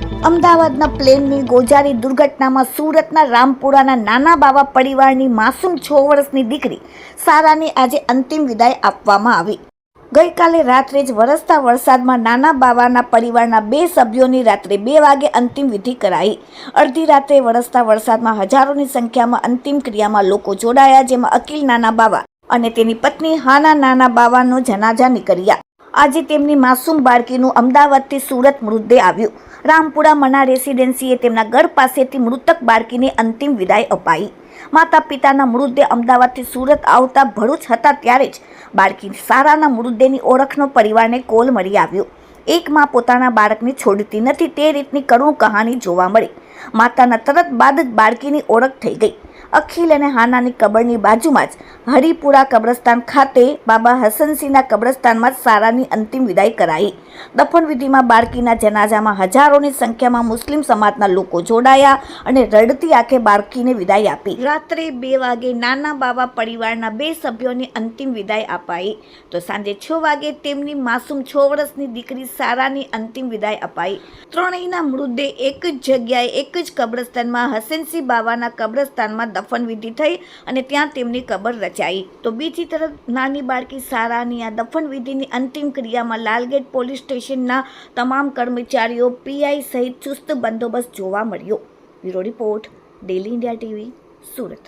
અમદાવાદના પ્લેનની ગોજારી દુર્ઘટનામાં સુરતના રામપુરાના નાના બાવા પરિવારની માસૂમ છ વર્ષની દીકરી સારાની આજે અંતિમ વિદાય આપવામાં આવી. ગઈકાલે રાત્રે જ વરસતા વરસાદમાં નાના બાવાના પરિવારના બે સભ્યોની રાત્રે બે વાગે અંતિમ વિધિ કરાઈ. અડધી રાત્રે વરસતા વરસાદમાં હજારોની સંખ્યામાં અંતિમ ક્રિયામાં લોકો જોડાયા, જેમાં અકિલ નાના બાવા અને તેની પત્ની હાના નાના બાવાનો જનાજા નીકળ્યા. આજે તેમની માસૂમ બાળકીનું અમદાવાદથી સુરત મૃતદેહ આવ્યું. રામપુરા મના રેસિડેન્સીએ તેમના ઘર પાસેથી મૃતક બાળકીને અંતિમ વિદાય અપાઈ. માતા પિતાના મૃતદેહ અમદાવાદથી સુરત આવતા ભરૂચ હતા ત્યારે જ બાળકી સારાના મૃતદેહની ઓળખનો પરિવારને કોલ મળી આવ્યો. એક માં પોતાના બાળકને છોડતી નથી તે રીતની કરુણ કહાની જોવા મળી. માતાના તરત બાદ જ બાળકીની ઓળખ થઈ ગઈ. અખિલ અને હાનાની કબરની બાજુમાં જ હરિપુરા કબ્રસ્તાન ખાતે બાબા હસનસિંહના કબ્રસ્તાનમાં સારાની અંતિમ વિદાય કરાઈ. દફનવિધિમાં બાળકીના જનાજામાં હજારોની સંખ્યામાં મુસ્લિમ સમાજના લોકો જોડાયા અને રડતી આંખે બાળકીને વિદાય આપી. રાત્રે બે વાગે નાના બાબા પરિવારના બે સભ્યોની અંતિમ વિદાય અપાઈ. તો સાંજે છ વાગે તેમની માસૂમ છ વર્ષની દીકરી સારાની અંતિમ વિદાય અપાઈ. ત્રણેયના મૃતદેહ એક જ જગ્યાએ એક જ કબ્રસ્તાનમાં હસનસિંહ બાવાના કબ્રસ્તાનમાં દફનવિધિ થઈ અને ત્યાં તેમની કબર રચાઈ તો બીજી તરફ નાની બાળકી સારાની આ દફનવિધિની અંતિમ ક્રિયામાં લાલગેટ પોલીસ સ્ટેશનના તમામ કર્મચારીઓ, પીઆઈ સહિત ચુસ્ત બંદોબસ્ત જોવા મળ્યો bureau report, daily India TV, Surat.